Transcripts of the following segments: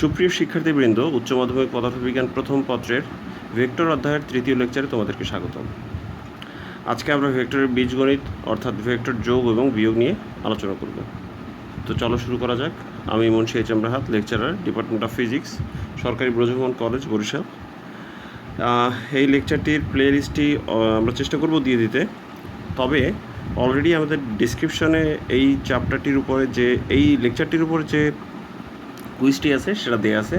সুপ্রিয় শিক্ষার্থীবৃন্দ, উচ্চ মাধ্যমিক পদার্থবিজ্ঞান প্রথম পত্রের ভেক্টর অধ্যায়ের তৃতীয় লেকচারে তোমাদেরকে স্বাগতম। আজকে আমরা ভেক্টরের বীজগণিত, অর্থাৎ ভেক্টর যোগ এবং বিয়োগ নিয়ে আলোচনা করব। তো চলো শুরু করা যাক। আমি Munshi H Rahat, lecturer, department of physics, সরকারি ব্রজভবন কলেজ, বরিশাল। এই লেকচারটির প্লে লিস্টটি আমরা চেষ্টা করব দিয়ে দিতে। তবে অলরেডি আমাদের ডিসক্রিপশনে এই চ্যাপ্টারটির উপরে যে, এই লেকচারটির উপরে যে কুইজটি আছে, সেটা দেওয়া আছে।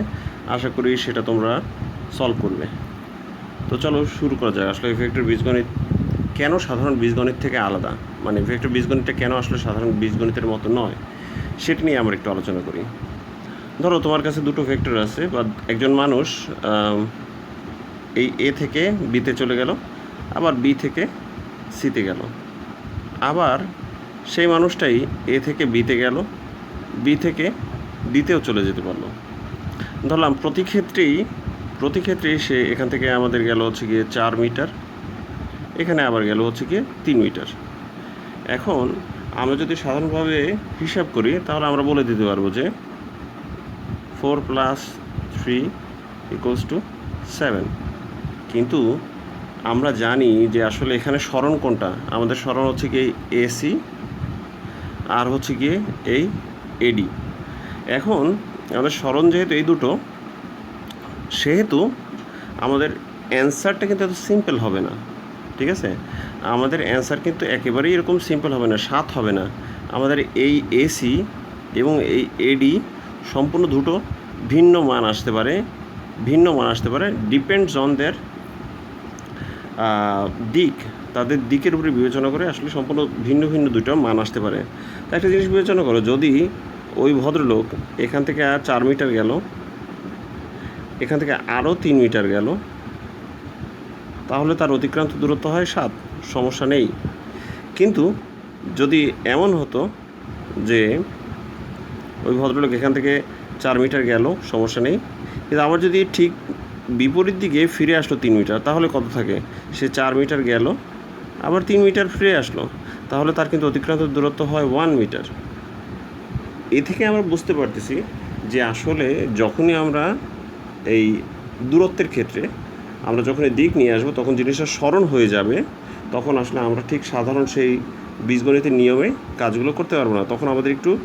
আশা করি সেটা তোমরা সলভ করবে। তো চলো শুরু করা যাক। আসলে ভেক্টর বীজগণিত কেন সাধারণ বীজগণিত থেকে আলাদা? মানে ভেক্টর বীজগণিতটা কেন আসলে সাধারণ বীজগণিতের মতো নয়? সেটা নিয়ে আমরা একটু আলোচনা করি। ধরো, তোমার কাছে দুটো ভেক্টর আছে, বা একজন মানুষ এই এ থেকে বিতে চলে গেল, আবার বি থেকে সিতে গেল। আবার সেই মানুষটাই এ থেকে বিতে গেল বি থেকে ডিতেও চলে যেতে পারল। ধরলাম প্রতি ক্ষেত্রেই, প্রতি ক্ষেত্রে সে এখান থেকে আমাদের গেল হচ্ছে গিয়ে চার মিটার, এখানে আবার গেল হচ্ছে গিয়ে তিন মিটার। এখন আমরা যদি সাধারণভাবে হিসাব করি, তাহলে আমরা বলে দিতে পারব যে four plus three equals to seven. কিন্তু আমরা জানি যে আসলে এখানে স্মরণ কোনটা? আমাদের স্মরণ হচ্ছে গিয়ে এসি, আর হচ্ছে গিয়ে এই এডি। এখন আমাদের স্মরণ যেহেতু এই দুটো, সেহেতু আমাদের অ্যান্সারটা কিন্তু এত সিম্পল হবে না, ঠিক আছে? আমাদের অ্যান্সার কিন্তু একেবারেই এরকম সিম্পল হবে না, সাত হবে না। আমাদের এই এসি এবং এই এডি সম্পূর্ণ দুটো ভিন্ন মান আসতে পারে, ভিন্ন মান আসতে পারে ডিপেন্ডস অন দেয়ার দিক। তাদের দিকের উপরে বিবেচনা করে আসলে সম্পূর্ণ ভিন্ন ভিন্ন দুটো মান আসতে পারে। তা একটা জিনিস বিবেচনা করো, যদি ওই ভদ্রলোক এখান থেকে আর চার মিটার গেল, এখান থেকে আরও তিন মিটার গেল। তাহলে তার অতিক্রান্ত দূরত্ব হয় সাত, সমস্যা নেই। কিন্তু যদি এমন হতো যে ওই ভদ্রলোক এখান থেকে চার মিটার গেল, সমস্যা নেই। কিন্তু আবার যদি ঠিক বিপরীত দিকে ফিরে আসলো তিন মিটার, তাহলে কত থাকে? সে চার মিটার গেল, আবার তিন মিটার ফিরে আসলো। তাহলে তার কিন্তু অতিক্রান্ত দূরত্ব হয় ওয়ান মিটার। এ থেকে আমরা বুঝতে পারতেছি যে আসলে যখনই আমরা এই দূরত্বের ক্ষেত্রে আমরা যখন এই দিক নিয়ে আসব, তখন জিনিসটা স্মরণ হয়ে যাবে, তখন আসলে আমরা ঠিক সাধারণ সেই বীজগণিতের নিয়মে কাজগুলো করতে পারব না। তখন আমাদের একটু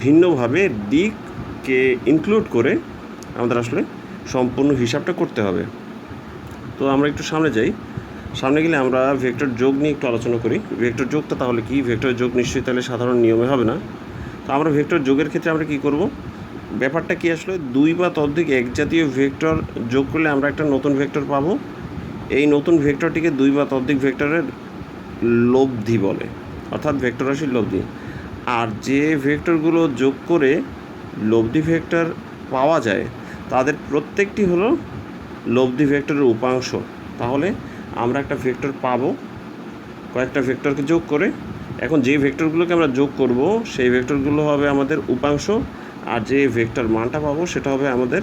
ভিন্নভাবে দিককে ইনক্লুড করে আমাদের আসলে সম্পূর্ণ হিসাবটা করতে হবে। তো আমরা একটু সামনে যাই। সামনে গেলে আমরা ভেক্টর যোগ নিয়ে একটু আলোচনা করি। ভেক্টর যোগটা তাহলে কি? ভেক্টর যোগ নিশ্চয়ই তাহলে সাধারণ নিয়মে হবে না। তো আমরা ভেক্টর যোগের ক্ষেত্রে আমরা কি করব? ব্যাপারটা কি আসলে? দুই বা ততোধিক এক জাতীয় ভেক্টর যোগ করলে আমরা একটা নতুন ভেক্টর পাবো। এই নতুন ভেক্টরটিকে দুই বা ততোধিক ভেক্টরের লব্ধি বলে, অর্থাৎ ভেক্টর রাশির লব্ধি। আর যে ভেক্টরগুলো যোগ করে লব্ধি ভেক্টর পাওয়া যায়, তাদের প্রত্যেকটি হলো লব্ধি ভেক্টরের উপাংশ। তাহলে আমরা একটা ভেক্টর পাবো, কয়েকটা ভেক্টরকে যোগ করে এখন যে ভেক্টরগুলোকে আমরা যোগ করব, সেই ভেক্টরগুলো হবে আমাদের উপাংশ, আর যে ভেক্টর মানটা পাবো সেটা হবে আমাদের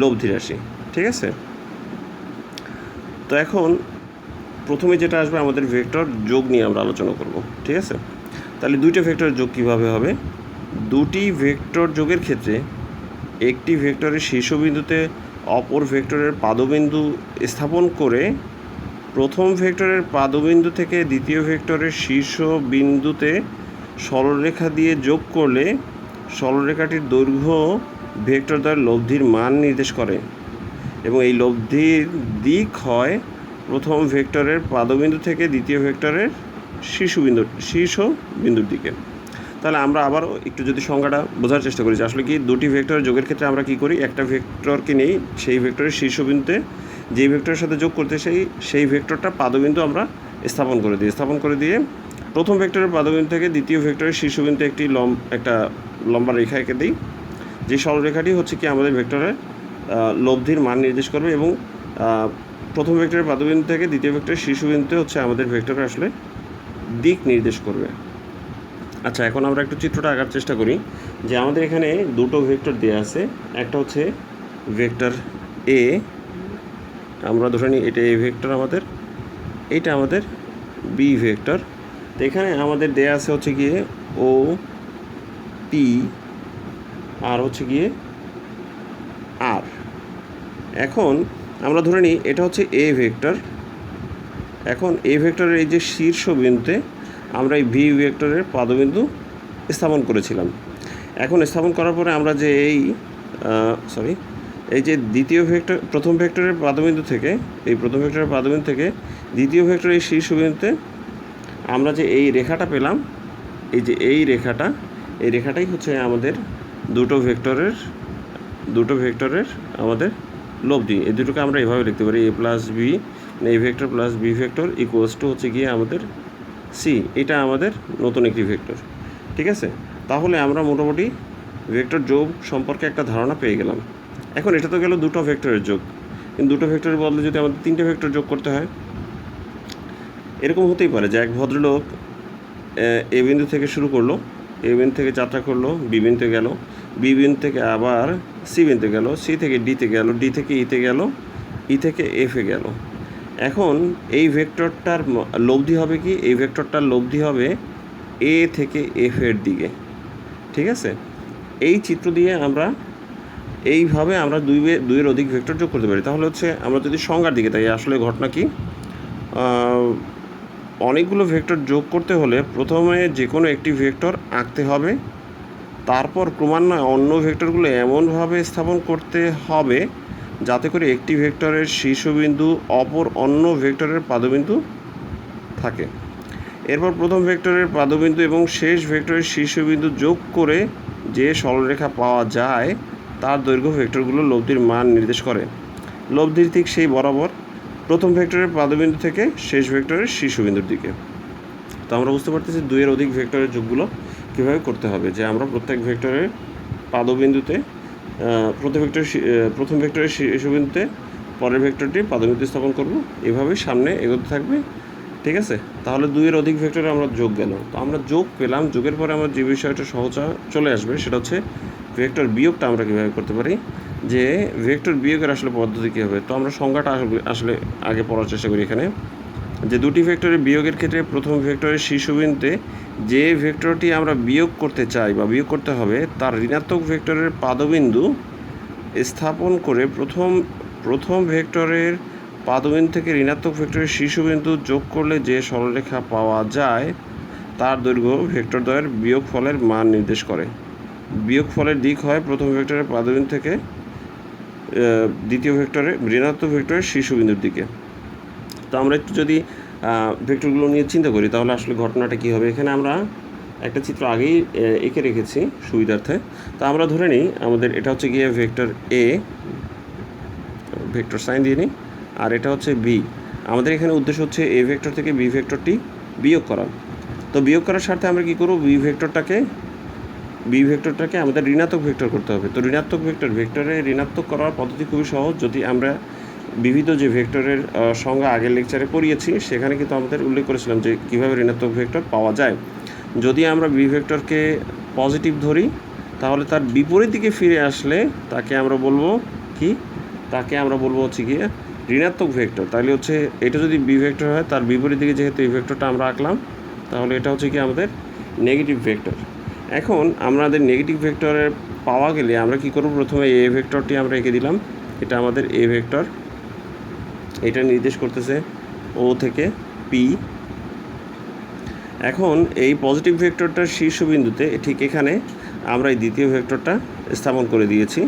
লব্ধি রাশি ঠিক আছে? তো এখন প্রথমে যেটা আসবে আমাদের ভেক্টর যোগ নিয়ে আমরা আলোচনা করব, ঠিক আছে? তাহলে দুইটা ভেক্টর যোগ কীভাবে হবে? দুটি ভেক্টর যোগের ক্ষেত্রে একটি ভেক্টরের শীর্ষবিন্দুতে অপর ভেক্টরের পাদবিন্দু স্থাপন করে প্রথম ভেক্টরের পাদবিন্দু থেকে দ্বিতীয় ভেক্টরের শীর্ষ বিন্দুতে সরলরেখা দিয়ে যোগ করলে সরলরেখাটির দৈর্ঘ্য ভেক্টর দ্বারা লব্ধির মান নির্দেশ করে এবং এই লব্ধির দিক হয় প্রথম ভেক্টরের পাদবিন্দু থেকে দ্বিতীয় ভেক্টরের শীর্ষবিন্দু শীর্ষ বিন্দুর দিকে। তাহলে আমরা আবারও একটু যদি সংজ্ঞাটা বোঝার চেষ্টা করি যে আসলে কি দুটি ভেক্টর যোগের ক্ষেত্রে আমরা কি করি? একটা ভেক্টরকে নেই, সেই ভেক্টরের শীর্ষবিন্দুতে যেই ভেক্টরের সাথে যোগ করতে সেই সেই ভেক্টরটা পাদবিন্দু আমরা স্থাপন করে দিই। স্থাপন করে দিয়ে প্রথম ভেক্টরের পাদবিন্দু থেকে দ্বিতীয় ভেক্টরের শীর্ষবিন্দুতে একটি লম একটা লম্বা রেখা এঁকে দিই। যে সরলরেখাটি হচ্ছে কি আমাদের ভেক্টরের লব্ধির মান নির্দেশ করবে এবং প্রথম ভেক্টরের পাদবিন্দু থেকে দ্বিতীয় ভেক্টরের শীর্ষবিন্দুতে হচ্ছে আমাদের ভেক্টরের আসলে দিক নির্দেশ করবে। আচ্ছা এখন আমরা একটু চিত্রটা আঁকার চেষ্টা করি যে আমাদের এখানে দুটো ভেক্টর দেওয়া আছে। একটা হচ্ছে ভেক্টর এ আমরা ধরে নিই এটা এ ভেক্টর আমাদের এইটা আমাদের বি ভেক্টর তো এখানে আমাদের দেয়া আছে হচ্ছে গিয়ে ও পি আর হচ্ছে গিয়ে আর এখন আমরা ধরে নিই এটা হচ্ছে এ ভেক্টর এখন এ ভেক্টরের এই যে শীর্ষবিন্দুতে আমরা এই ভি ভেক্টরের পাদবিন্দু স্থাপন করেছিলাম। এখন স্থাপন করার পরে আমরা যে এই সরি এই যে দ্বিতীয় ভেক্টর প্রথম ভেক্টরের পাদবিন্দু থেকে, এই প্রথম ভেক্টরের পাদবিন্দু থেকে দ্বিতীয় ভেক্টরের এই শীর্ষবিন্দুতে আমরা যে এই রেখাটা পেলাম, এই যে এই রেখাটা, এই রেখাটাই হচ্ছে আমাদের দুটো ভেক্টরের দুটো ভেক্টরের আমাদের লব্ধি এই দুটোকে আমরা এভাবে লিখতে পারি a plus b a vector plus b vector equals to হচ্ছে গিয়ে আমাদের সি এটা আমাদের নতুন একটি ভেক্টর ঠিক আছে? তাহলে আমরা মোটামুটি ভেক্টর যোগ সম্পর্কে একটা ধারণা পেয়ে গেলাম। এখন এটা তো গেল দুটো ভেক্টরের যোগ। কিন্তু দুটো ভেক্টরের বদলে যদি আমাদের তিনটে ভেক্টর যোগ করতে হয়, এরকম হতেই পারে যে এক ভদ্রলোক এ বিন্দু থেকে শুরু করল, এ বিন্দু থেকে যাত্রা করল, বি বিন্দুতে গেল, বি বিন্দু থেকে আবার সি বিন্দুতে গেল, সি থেকে ডিতে গেল, ডি থেকে ইতে গেল, ই থেকে এফে গেল। এখন এই ভেক্টরটার লব্ধি হবে কি? এই ভেক্টরটার লব্ধি হবে এ থেকে এফ এর দিকে। ঠিক আছে? এই চিত্র দিয়ে আমরা এইভাবে আমরা দুই দুইয়ের অধিক ভেক্টর যোগ করতে পারি। তাহলে হচ্ছে আমরা যদি সংজ্ঞার দিকে তাই আসলে ঘটনা কি? অনেকগুলো ভেক্টর যোগ করতে হলে প্রথমে যে কোনো একটি ভেক্টর আঁকতে হবে, তারপর ক্রমান্বয়ে অন্য ভেক্টরগুলো এমনভাবে স্থাপন করতে হবে যাতে করে একটি ভেক্টরের শীর্ষবিন্দু অপর অন্য ভেক্টরের পাদবিন্দু থাকে। এরপর প্রথম ভেক্টরের পাদবিন্দু এবং শেষ ভেক্টরের শীর্ষবিন্দু যোগ করে যে সরলরেখা পাওয়া যায় তার দৈর্ঘ্য ভেক্টরগুলো লব্ধির মান নির্দেশ করে। লব্ধির ঠিক সেই বরাবর, প্রথম ভেক্টরের পাদবিন্দু থেকে শেষ ভেক্টরের শীর্ষবিন্দুর দিকে। তো আমরা বুঝতে পারতেছি দুইয়ের অধিক ভেক্টরের যোগগুলো কীভাবে করতে হবে, যে আমরা প্রত্যেক ভেক্টরের পাদবিন্দুতে প্রথম ভেক্টরের শী- প্রথম ভেক্টরের শীর্ষবিন্দুতে পরের ভেক্টরটি পাদবিন্দু স্থাপন করব। এভাবেই সামনে এগোতে থাকবে, ঠিক আছে? তাহলে দুইয়ের অধিক ভেক্টরে আমরা যোগ গেল। তো আমরা যোগ পেলাম, যোগের পরে আমরা যে বিষয়টা সহজা চলে আসবে সেটা হচ্ছে ভেক্টর বিয়োগটা আমরা কীভাবে করতে পারি? যে ভেক্টর বিয়োগের আসলে পদ্ধতি কী হবে? তো আমরা সংজ্ঞাটা আসলে- আগে পড়ার চেষ্টা করি এখানে। যে দুটি ভেক্টরের বিয়োগের ক্ষেত্রে প্রথম ভেক্টরের শীর্ষবিন্দুতে যে ভেক্টরটি আমরা বিয়োগ করতে চাই বা বিয়োগ করতে হবে, তার ঋণাত্মক ভেক্টরের পাদবিন্দু স্থাপন করে প্রথম প্রথম ভেক্টরের পাদবিন্দু থেকে ঋণাত্মক ভেক্টরের শীর্ষবিন্দু যোগ করলে যে সরলরেখা পাওয়া যায়, তার দৈর্ঘ্য ভেক্টর দ্বয়ের বিয়োগফলের মান নির্দেশ করে। বিয়োগফলের দিক হয় প্রথম ভেক্টরের পাদবিন্দু থেকে দ্বিতীয় ভেক্টরে, ঋণাত্মক ভেক্টরের শীর্ষবিন্দুর দিকে। তো আমরা একটু যদি ভেক্টরগুলো নিয়ে চিন্তা করি, তাহলে আসলে ঘটনাটা কী হবে? এখানে আমরা একটা চিত্র আগেই এঁকে রেখেছি সুবিধার্থে। তো আমরা ধরে নিই, আমাদের এটা হচ্ছে গিয়ে ভেক্টর এ ভেক্টর সাইন দিয়ে নিই, আর এটা হচ্ছে বি আমাদের এখানে উদ্দেশ্য হচ্ছে এ ভেক্টর থেকে বি ভেক্টরটি বিয়োগ করা তো বিয়োগ করার স্বার্থে আমরা কী করব? বি ভেক্টরটাকে বি ভেক্টরটাকে আমাদের ঋণাত্মক ভেক্টর করতে হবে। তো ঋণাত্মক ভেক্টর, ভেক্টরে ঋণাত্মক করার পদ্ধতি খুবই সহজ। যদি আমরা বিবিধ যে ভেক্টরের সংজ্ঞা আগের লেকচারে পড়িয়েছি, সেখানে কিন্তু আমাদের উল্লেখ করেছিলাম যে কীভাবে ঋণাত্মক ভেক্টর পাওয়া যায়। যদি আমরা বি ভেক্টরকে পজিটিভ ধরি, তাহলে তার বিপরীত দিকে ফিরে আসলে তাকে আমরা বলব কি? তাকে আমরা বলব হচ্ছে গিয়ে ঋণাত্মক ভেক্টর। তাহলে হচ্ছে এটা যদি বি ভেক্টর হয়, তার বিপরীত দিকে যেহেতু এই ভেক্টরটা আমরা আঁকলাম, তাহলে এটা হচ্ছে কি আমাদের নেগেটিভ ভেক্টর এখন আমাদের নেগেটিভ ভেক্টরের পাওয়া গেলে আমরা কি করব? প্রথমে এ ভেক্টরটি আমরা এঁকে দিলাম। এটা আমাদের এ ভেক্টর এটা নির্দেশ করতেছে ও থেকে পি এখন এই পজিটিভ ভেক্টরটার শীর্ষবিন্দুতে ঠিক এখানে আমরা এই দ্বিতীয় ভেক্টরটা স্থাপন করে দিয়েছি।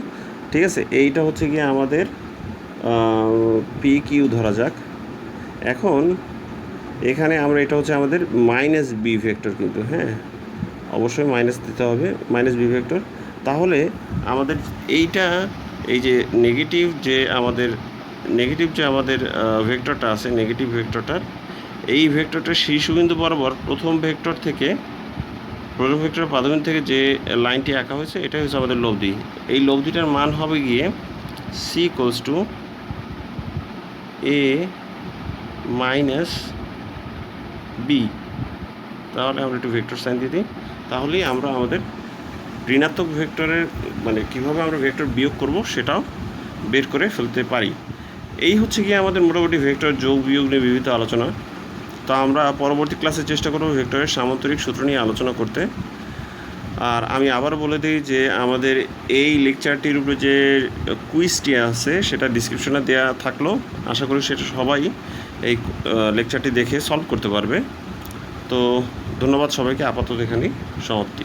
ঠিক আছে? এইটা হচ্ছে গিয়ে আমাদের পি কিউ ধরা যাক। এখন এখানে আমরা এটা হচ্ছে আমাদের মাইনাস বি ভেক্টর কিন্তু হ্যাঁ? অবশ্যই মাইনাস দিতে হবে মাইনাস বি ভেক্টর তাহলে আমাদের এইটা, এই যে নেগেটিভ যে আমাদের নেগেটিভ যে আমাদের ভেক্টরটা আছে নেগেটিভ ভেক্টরটার এই ভেক্টরটার শীর্ষবিন্দু বরাবর প্রথম ভেক্টর থেকে, প্রথম ভেক্টরের পাদবিন্দু থেকে যে লাইনটি আঁকা হয়েছে, এটাই হচ্ছে আমাদের লব্ধি। এই লব্ধিটার মান হবে গিয়ে c equals to a minus b তাহলে আমরা একটু ভেক্টর সাইন দিয়ে দিই। তাহলেই আমরা আমাদের ঋণাত্মক ভেক্টরের মানে কীভাবে আমরা ভেক্টর বিয়োগ করব সেটাও বের করে ফেলতে পারি। এই হচ্ছে গিয়ে আমাদের মোটামুটি ভেক্টর যোগ, বিয়োগ নিয়ে বিবিধ আলোচনা। তো আমরা পরবর্তী ক্লাসে চেষ্টা করব ভেক্টরের সামান্তরিক সূত্র নিয়ে আলোচনা করতে। আর আমি আবার বলে দিই যে আমাদের এই লেকচারটির উপরে যে কুইজটি আছে, সেটা ডিসক্রিপশনে দেওয়া থাকল। আশা করি সেটা সবাই এই লেকচারটি দেখে সলভ করতে পারবে। তো ধন্যবাদ সবাইকে আপাতত এখানেই সমাপ্তি।